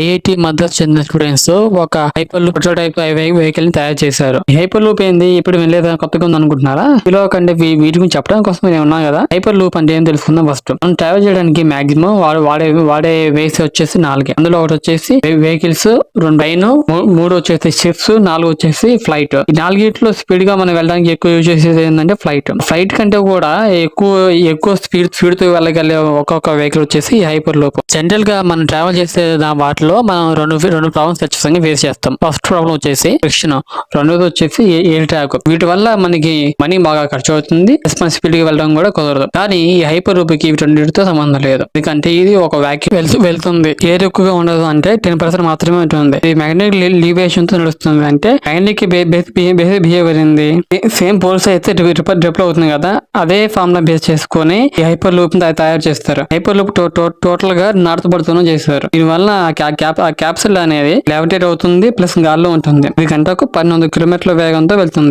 IIT Madras చెందిన students ఒక hyper loop prototype వెహికల్ని తయారు చేశారు. హైపర్ లూప్ ఏంది? ఇప్పుడు వెళ్ళేదా కొత్తగా ఉంది అనుకుంటున్నారా? ఇలా కంటే వీటి గురించి చెప్పడానికి కోసం నేను ఉన్నాను కదా. హైపర్ లూప్ అంటే ఏం తెలుసుకుందాం ఫస్ట్ మనం ట్రావెల్ చేయడానికి మాక్సిమం వాడే వాడే వేస్ వచ్చేసి నాలుగే. అందులో ఒకటి వచ్చేసి వెహికల్స్ రెండు ట్రైన్ మూడు వచ్చేసి షిప్స్ నాలుగు వచ్చేసి ఫ్లైట్ ఈ నాలుగిట్లో స్పీడ్గా మనం వెళ్ళడానికి ఎక్కువ యూజ్ చేసేది ఏంటంటే ఫ్లైట్ ఫ్లైట్ కంటే కూడా ఎక్కువ ఎక్కువ స్పీడ్ స్పీడ్తో వెళ్ళగలిగే ఒక్కొక్క వెహికల్ వచ్చేసి హైపర్ లూప్ జనరల్గా మనం ట్రావెల్ చేసే వాటి వాటిలో మనం రెండు రెండు ప్రాబ్లమ్స్ ఖచ్చితంగా ఫేస్ చేస్తాం. ఫస్ట్ ప్రాబ్లం వచ్చేసి ఫ్రిక్షన్ రెండోది వచ్చేసి ఎయిర్ ట్రాక్ వీటి వల్ల మనకి మనీ బాగా ఖర్చు అవుతుంది రెస్పాన్సిబిలిటీ స్పీడ్గా వెళ్ళడం కూడా కుదరదు. కానీ ఈ హైపర్ లూప్కి రెండింటితో సంబంధం లేదు. ఎందుకంటే ఇది ఒక వ్యాక్యూమ్ వెళ్తూ వెళ్తుంది. ఎయిర్ ఎక్కువగా ఉండదు అంటే టెన్ పర్సెంట్ మాత్రమే ఉంటుంది. ఇది మ్యాగ్నెటిక్ లీవేషన్తో నడుస్తుంది అంటే మ్యాగ్నెటిక్ బిహేవియర్ అయింది. సేమ్ పోల్స్ అయితే రిపల్ అవుతుంది కదా అదే ఫార్ములా బేస్ చేసుకొని ఈ హైపర్ లూప్ తయారు చేస్తారు. హైపర్ లూప్ టోటల్గా నడతబడుతూనే చేస్తారు. దీని వల్ల క్యాప్ ఆ క్యాప్సూల్ అనేది లెవిటేట్ అవుతుంది ప్లస్ గాల్లో ఉంటుంది. ఇది గంటకు పన్నెండు కిలోమీటర్ల వేగంతో వెళ్తుంది.